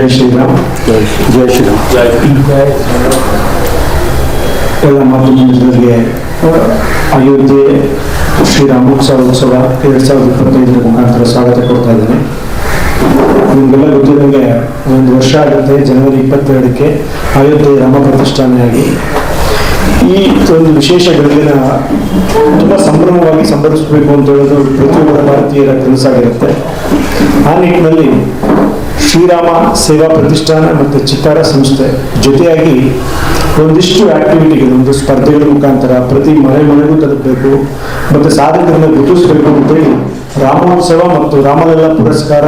ಜೈ ಶ್ರೀರಾಮ್. ಜೈ ಶ್ರೀರಾಮ್. ಎಲ್ಲ ಮಾತು ಮಿತ್ರರಿಗೆ ಅಯೋಧ್ಯೆ ಶ್ರೀರಾಮೋತ್ಸವ ಉತ್ಸವ ಎರಡ್ ಸಾವಿರದ ಇಪ್ಪತ್ತೈದರ ಮುಖಾಂತರ ಸ್ವಾಗತ ಕೊಡ್ತಾ ಇದ್ದೇನೆ. ನಿಮಗೆಲ್ಲ ಗೊತ್ತಿದ್ದಂಗೆ ಒಂದು ವರ್ಷ ಆಗುತ್ತೆ ಜನವರಿ ಇಪ್ಪತ್ತೆರಡಕ್ಕೆ ಅಯೋಧ್ಯೆ ರಾಮ ಪ್ರತಿಷ್ಠಾನೆಯಾಗಿ. ಈ ಒಂದು ವಿಶೇಷ ಗಳಿಗೆನ ತುಂಬ ಸಂಭ್ರಮವಾಗಿ ಸಂಭರಿಸಬೇಕು ಅಂತ ಹೇಳೋದು ಪ್ರತಿಯೊಬ್ಬರ ಭಾರತೀಯರ ಕನಸಾಗಿರುತ್ತೆ. ಆ ನಿಟ್ಟಿನಲ್ಲಿ ಶ್ರೀರಾಮ ಸೇವಾ ಪ್ರತಿಷ್ಠಾನ ಮತ್ತು ಚಿತ್ತಾರ ಸಂಸ್ಥೆ ಜೊತೆಯಾಗಿ ಒಂದಿಷ್ಟು ಆಕ್ಟಿವಿಟಿಗಳು ಒಂದು ಸ್ಪರ್ಧೆಗಳ ಮುಖಾಂತರ ಪ್ರತಿ ಮನೆ ಮನೆಗೂ ತಲುಪಬೇಕು ಮತ್ತು ಸಾಧಕರಿಂದ ಗುರುತಿಸಬೇಕು ಅಂತೇಳಿ ರಾಮೋತ್ಸವ ಮತ್ತು ರಾಮಲಲ್ಲ ಪುರಸ್ಕಾರ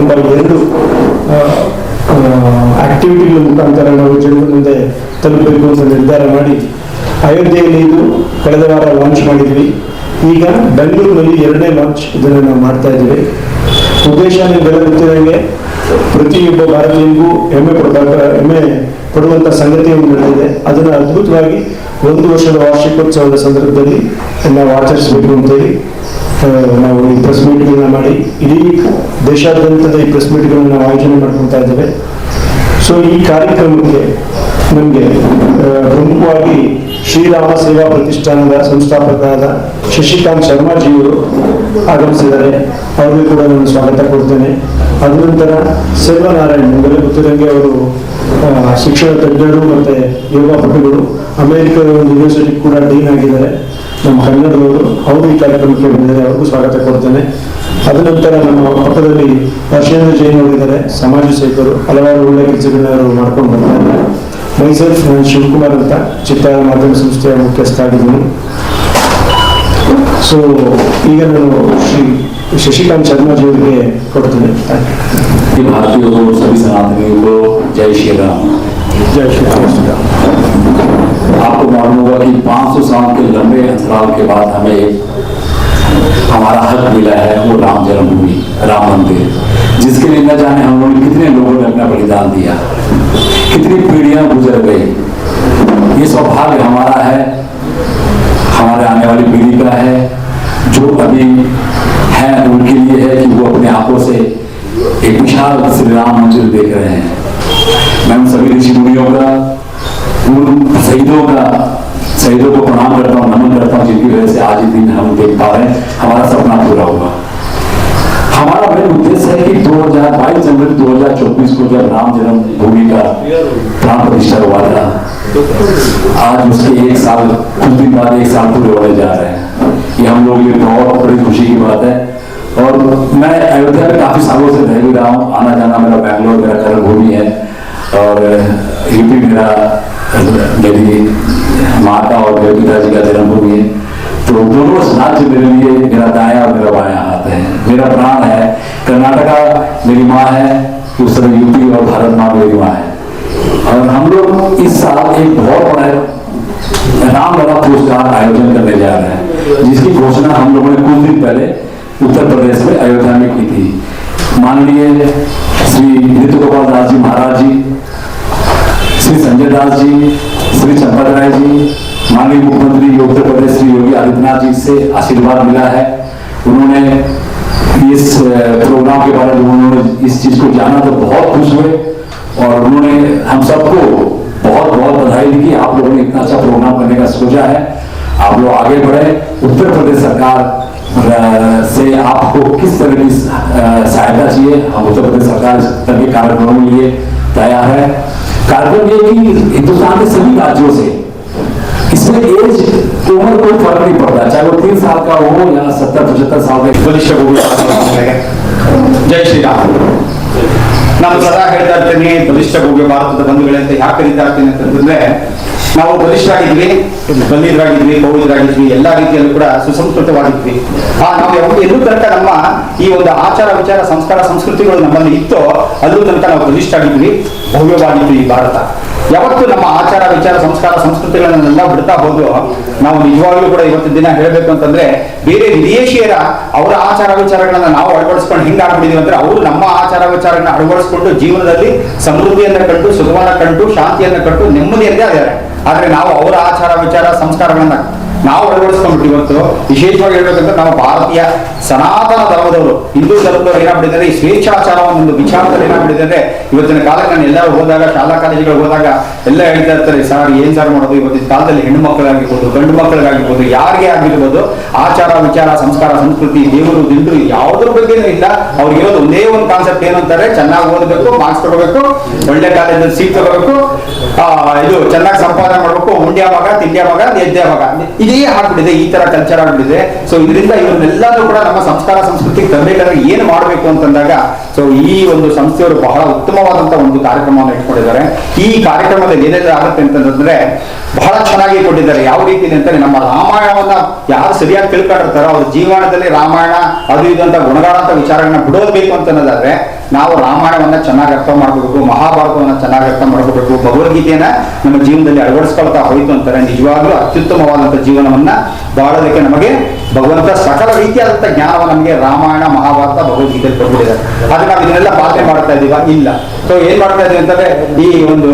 ಎಂಬ ಎರಡು ಆಕ್ಟಿವಿಟಿಗಳ ಮುಖಾಂತರ ನಾವು ಜನರ ಮುಂದೆ ತಲುಪಬೇಕು ಅಂತ ನಿರ್ಧಾರ ಮಾಡಿ ಅಯೋಧ್ಯೆಯಲ್ಲಿ ಇದು ಕಳೆದ ವಾರ ಲಾಂಚ್ ಮಾಡಿದ್ವಿ. ಈಗ ಬೆಂಗಳೂರಿನಲ್ಲಿ ಎರಡನೇ ಲಾಂಚ್ ಇದನ್ನು ನಾವು ಮಾಡ್ತಾ ಇದ್ದೀವಿ. ಉದ್ದೇಶ ನಿಮಗೆಲ್ಲ ಗೊತ್ತಿರಂಗೆ ಪ್ರತಿಯೊಬ್ಬ ಭಾರತೀಯನಿಗೂ ಹೆಮ್ಮೆ ಪಡ್ತಾ ಹೆಮ್ಮೆ ಪಡುವಂತ ಸಂಗತಿ ಒಂದು ನಡೆದಿದೆ ಅದನ್ನು ಅದ್ಭುತವಾಗಿ ಒಂದು ವರ್ಷದ ವಾರ್ಷಿಕೋತ್ಸವದ ಸಂದರ್ಭದಲ್ಲಿ ನಾವು ಆಚರಿಸಬೇಕು ಅಂತೇಳಿ ನಾವು ಈ ಪ್ರೆಸ್ ಮೀಟ್ಗಳನ್ನ ಮಾಡಿ, ಇಡೀ ದೇಶಾದ್ಯಂತದ ಈ ಪ್ರೆಸ್ ನಾವು ಆಯೋಜನೆ ಮಾಡ್ಕೊತಾ ಇದ್ದೇವೆ. ಸೊ ಈ ಕಾರ್ಯಕ್ರಮಕ್ಕೆ ನಮಗೆ ಪ್ರಮುಖವಾಗಿ ಶ್ರೀರಾಮ ಸೇವಾ ಪ್ರತಿಷ್ಠಾನದ ಸಂಸ್ಥಾಪಕರಾದ ಶಶಿಕಾಂತ್ ಶರ್ಮಾಜಿಯವರು ಆಗಮಿಸಿದ್ದಾರೆ. ಅವರಿಗೆ ಕೂಡ ನಾನು ಸ್ವಾಗತ ಕೊಡ್ತೇನೆ. ಅದ ನಂತರ ಸೆಲ್ವನಾರಾಯಣ್ ನಿಮಗೆಲ್ಲ ಗೊತ್ತಿದ್ದಂಗೆ ಅವರು ಶಿಕ್ಷಣ ತಜ್ಞರು ಮತ್ತೆ ಯೋಗಾಪಟುಗಳು ಅಮೆರಿಕದ ಒಂದು ಯೂನಿವರ್ಸಿಟಿ ಕೂಡ ಡೀನ್ ಆಗಿದ್ದಾರೆ. ನಮ್ಮ ಕನ್ನಡದವರು, ಅವರು ಈ ಕಾರ್ಯಕ್ರಮಕ್ಕೆ ಬಂದಿದ್ದಾರೆ, ಅವ್ರಿಗೂ ಸ್ವಾಗತ ಕೊಡ್ತೇನೆ. ಅದ ನಂತರ ನಮ್ಮ ಪಕ್ಕದಲ್ಲಿ ಹರ್ಷೇಂದ್ರ ಜೈನ್ ಅವರಿದ್ದಾರೆ ಸಮಾಜ ಸೇವಕರು, ಹಲವಾರು ಒಳ್ಳೆ ಕೆಲಸಗಳನ್ನ ಅವರು ಮಾಡ್ಕೊಂಡು ಬರ್ತಾರೆ ಮೈಸೆಲ್ಫ್ ನಾನು ಶಿವಕುಮಾರ್ ಅಂತ ಚಿತ್ರ ಮಾಧ್ಯಮ ಸಂಸ್ಥೆಯ ಮುಖ್ಯಸ್ಥ ಆಗಿದ್ದೀನಿ. ಸೊ ಈಗ ನಾನು ಶ್ರೀ ಶಶಿಕಾಂತ್ ಶರ್ಮಾಜಿ ಅವರಿಗೆ ಕೊಡ್ತೇನೆ ಥ್ಯಾಂಕ್ ಯು सभी भारतीयों को सभी सनातनियों को जय श्री राम ಜೈ ಶ್ರೀರಾಮ್ आपको मालूम होगा कि 500 साल के लंबे अंतराल के बाद हमें एक हमारा हक मिला है वो राम जन्मभूमि राम मंदिर जिसके लिए न जाने हम लोगों ने कितने लोगों ने अपना बलिदान दिया कितनी पीढ़ियां गुजर गई देख रहे हैं। मैं उन सभी ऋषि मुनियों का, उन शहीदों का, शहीदों को प्रणाम करता हूँ, नमन करता हूँ, जिनकी वजह से आज दिन हम देख पा रहे हैं। हमारा सपना पूरा हुआ। हमारा मेन उद्देश्य है कि 2022 जनवरी 2024 को जब राम जन्म भूमि का प्राण प्रतिष्ठा हुआ था, आज उसके एक साल, कुछ दिन बाद एक साल पूरे होने जा रहे हैं। ये हम लोग लिए बहुत बड़ी खुशी की बात है। और मैं अयोध्या में काफ़ी सालों से रह भी रहा हूँ। आना जाना मेरा बैंगलोर, मेरा कर्म भूमि है और यूपी मेरा मेरी माता और मेरे पिताजी का जन्मभूमि है। तो दोनों राज्य मेरे लिए मेरा दाया और मेरा बाया हाथ है। मेरा प्राण है। कर्नाटका मेरी माँ है, उस तरह यूपी और भारत माँ मेरी माँ है। और हम लोग इस साल एक बहुत बड़ा रामलला पुरस्कार आयोजन करने जा रहे हैं, जिसकी घोषणा हम लोगों ने कुछ दिन पहले उत्तर प्रदेश में अयोध्या में की थी। माननीय श्री नित्य गोपाल दास जी महाराज जी, श्री संजय दास जी, श्री चंपत राय जी, माननीय मुख्यमंत्री उत्तर प्रदेश श्री योगी आदित्यनाथ जी से आशीर्वाद मिला है। उन्होंने इस प्रोग्राम के बारे में उन्होंने इस चीज़ को जाना तो बहुत खुश हुए और उन्होंने हम सबको बहुत बहुत बधाई दी कि आप लोगों ने इतना अच्छा प्रोग्राम करने का सोचा है। आप लोग आगे बढ़े। उत्तर प्रदेश सरकार से आपको किस तरह की अ, सहायता चाहिए हम उत्तर प्रदेश सरकार इस तरह के कार्यक्रमों के लिए तैयार है कार्यक्रम ये कि हिंदुस्तान के सभी राज्यों से इसमें एज उम्र कोई फर्क नहीं पड़ता चाहे वो तीन साल का हो या सत्तर पचहत्तर साल का ಬಲಿಷ್ಠ ಭೂಮಿ ಜೈ ಶ್ರೀರಾಮ್ ನಾನು ಸದಾ ಹೇಳ್ತಾ ಇರ್ತೀನಿ ಬಲಿಷ್ಠ ಭೂಮಿ ಭಾರತದ ಬಂಧುಗಳೇ ಅಂತ ಯಾಕೆ ಕರೀತಾ ಇರ್ತೀನಿ ಅಂತಂದ್ರೆ ನಾವು ಬಲಿಷ್ಠರಾಗಿದ್ವಿ ಬಂದಿದ್ರಾಗಿದ್ವಿ ಪೌರಿದ್ರಾಗಿದ್ವಿ ಎಲ್ಲಾ ರೀತಿಯಲ್ಲೂ ಕೂಡ ಸುಸಂಸ್ಕೃತವಾಗಿದ್ವಿ. ಆ, ನಾವು ಎಲ್ಲೂ ತನಕ ನಮ್ಮ ಈ ಒಂದು ಆಚಾರ ವಿಚಾರ, ಸಂಸ್ಕಾರ, ಸಂಸ್ಕೃತಿಗಳು ನಮ್ಮಲ್ಲಿ ಇತ್ತೋ, ಅಲ್ಲೂ ತನಕ ನಾವು ಬಲಿಷ್ಠ ಆಗಿದ್ವಿ ಭವ್ಯವಾಗಿದ್ವಿ ಈ ಭಾರತ. ಯಾವತ್ತು ನಮ್ಮ ಆಚಾರ, ವಿಚಾರ, ಸಂಸ್ಕಾರ, ಸಂಸ್ಕೃತಿಗಳನ್ನೆಲ್ಲ ಬಿಡ್ತಾ ಹೋದ್ರು, ನಾವು ನಿಜವಾಗ್ಲೂ ಕೂಡ ಇವತ್ತಿನ ದಿನ ಹೇಳ್ಬೇಕು ಅಂತಂದ್ರೆ, ಬೇರೆ ವಿದೇಶಿಯರ ಅವರ ಆಚಾರ, ವಿಚಾರಗಳನ್ನ ನಾವು ಅಳವಡಿಸ್ಕೊಂಡು ಹಿಂಗ್ ಆಗ್ಬಿಟ್ಟಿದೀವಿ ಅಂದ್ರೆ ಅವರು ನಮ್ಮ ಆಚಾರ, ವಿಚಾರಗಳನ್ನ ಅಳವಡಿಸ್ಕೊಂಡು ಜೀವನದಲ್ಲಿ ಸಮೃದ್ಧಿಯನ್ನ ಕಂಡು, ಸುಖವನ್ನ ಕಂಡು, ಶಾಂತಿಯನ್ನ ಕಂಡು ನೆಮ್ಮದಿಯಂತೆ ಆಗಿದ್ದಾರೆ ಆದ್ರೆ ನಾವು ಅವರ ಆಚಾರ, ವಿಚಾರ, ಸಂಸ್ಕಾರಗಳನ್ನ ನಾವು ಅಳವಡಿಸ್ಕೊಂಡ್ಬಿಟ್ಟು ಇವತ್ತು. ವಿಶೇಷವಾಗಿ ಹೇಳ್ಬೇಕಂದ್ರೆ ನಾವು ಭಾರತೀಯ ಸನಾತನ ಧರ್ಮದವರು. ಹಿಂದೂ ಧರ್ಮದವರು ಏನಾಗ್ಬಿಟ್ಟಿದ್ದಾರೆ ಈ ಸ್ವೇಚ್ಛಾಚಾರ ಒಂದು ವಿಚಾರದಲ್ಲಿ ಏನಾಗ್ಬಿಟ್ಟಿದ್ದಾರೆ ಇವತ್ತಿನ ಕಾಲಕ್ಕೆ ನಾನು ಎಲ್ಲರೂ ಹೋದಾಗ, ಶಾಲಾ ಕಾಲೇಜುಗಳು ಹೋದಾಗ ಎಲ್ಲ ಹೇಳ್ತಾ ಇರ್ತಾರೆ, ಸರ್, ಏನ್ ಸರ್ ಮಾಡೋದು? ಇವತ್ತಿನ ಕಾಲದಲ್ಲಿ ಹೆಣ್ಣು ಮಕ್ಕಳಾಗಿರ್ಬೋದು ಗಂಡು ಮಕ್ಕಳಿಗಾಗಿರ್ಬೋದು ಯಾರಿಗೆ ಆಗಿರ್ಬೋದು, ಆಚಾರ, ವಿಚಾರ, ಸಂಸ್ಕಾರ, ಸಂಸ್ಕೃತಿ, ದೇವರು, ದಿಂಡು, ಯಾವುದ್ರ ಬಗ್ಗೆನೂ ಇಲ್ಲ. ಅವ್ರಿಗೆ ಇರೋದು ಒಂದೇ ಒಂದು ಕಾನ್ಸೆಪ್ಟ್ ಏನು ಅಂತಾರೆ? ಚೆನ್ನಾಗಿ ಓದಬೇಕು ಮಾರ್ಕ್ಸ್ ತಗೋಬೇಕು, ಒಳ್ಳೆ ಕಾಲೇಜಲ್ಲಿ ಸೀಟ್ ತಗೋಬೇಕು ಇದು ಚೆನ್ನಾಗಿ ಸಂಪಾದನೆ ಮಾಡಬೇಕು, ಉಂಡ್ಯಾವಾಗ, ತಿಂಡ್ಯಾವಾಗ ಎದ್ದೇವಾಗ ಇದೇ ಆಗ್ಬಿಟ್ಟಿದೆ, ಈ ತರ ಕಲ್ಚರ್ ಆಗ್ಬಿಟ್ಟಿದೆ. ಸೊ ಇದರಿಂದ ಇವನ್ನೆಲ್ಲರೂ ಕೂಡ ನಮ್ಮ ಸಂಸ್ಕಾರ ಸಂಸ್ಕೃತಿಗೆ ತರಬೇಕಾದ್ರೆ ಏನು ಮಾಡಬೇಕು ಅಂತಂದಾಗ ಸೊ ಈ ಒಂದು ಸಂಸ್ಥೆಯವರು ಬಹಳ ಉತ್ತಮವಾದಂತ ಒಂದು ಕಾರ್ಯಕ್ರಮವನ್ನು ಇಟ್ಕೊಂಡಿದ್ದಾರೆ. ಈ ಕಾರ್ಯಕ್ರಮದಲ್ಲಿ ಏನೆಲ್ಲ ಆಗುತ್ತೆ ಅಂತಂದ್ರೆ, ಬಹಳ ಚೆನ್ನಾಗಿ ಕೊಟ್ಟಿದ್ದಾರೆ. ಯಾವ ರೀತಿ ಅಂತಂದ್ರೆ, ನಮ್ಮ ರಾಮಾಯಣವನ್ನ ಯಾರು ಸರಿಯಾಗಿ ತಿಳ್ಕೊಂಡಿರ್ತಾರೋ, ಅವ್ರ ಜೀವನದಲ್ಲಿ ರಾಮಾಯಣ ಅದು ಇದು ಅಂತ ವಿಚಾರಗಳನ್ನ ಬಿಡೋದ್ಬೇಕು ಅಂತ ಅನ್ನೋದಾದ್ರೆ ನಾವು ರಾಮಾಯಣವನ್ನ ಚೆನ್ನಾಗಿ ಅರ್ಥ ಮಾಡ್ಕೋಬೇಕು ಮಹಾಭಾರತವನ್ನ ಚೆನ್ನಾಗಿ ಅರ್ಥ ಮಾಡ್ಕೋಬೇಕು, ಭಗವದ್ಗೀತೆಯನ್ನ ನಮ್ಮ ಜೀವನದಲ್ಲಿ ಅಳವಡಿಸ್ಕೊಳ್ತಾ ಹೋಯಿತು ಅಂತಾರೆ. ನಿಜವಾಗ್ಲೂ ಅತ್ಯುತ್ತಮವಾದಂತ ಜೀವನವನ್ನ ಬಾಳೋದಕ್ಕೆ ನಮಗೆ ಭಗವಂತ ಸಕಲ ರೀತಿಯಾದಂತ ಜ್ಞಾನವ ನಮಗೆ ರಾಮಾಯಣ, ಮಹಾಭಾರತ, ಭಗವದ್ಗೀತೆಯಲ್ಲಿ ಕೊಟ್ಬಿಟ್ಟಿದ್ದಾರೆ. ಆದ್ರೆ ನಾವು ಇದನ್ನೆಲ್ಲ ಪಾಲನೆ ಮಾಡ್ತಾ ಇದೀವ? ಇಲ್ಲ. ಸೊ ಏನ್ ಮಾಡ್ತಾ ಇದೀವಿ ಅಂತಂದ್ರೆ ಈ ಒಂದು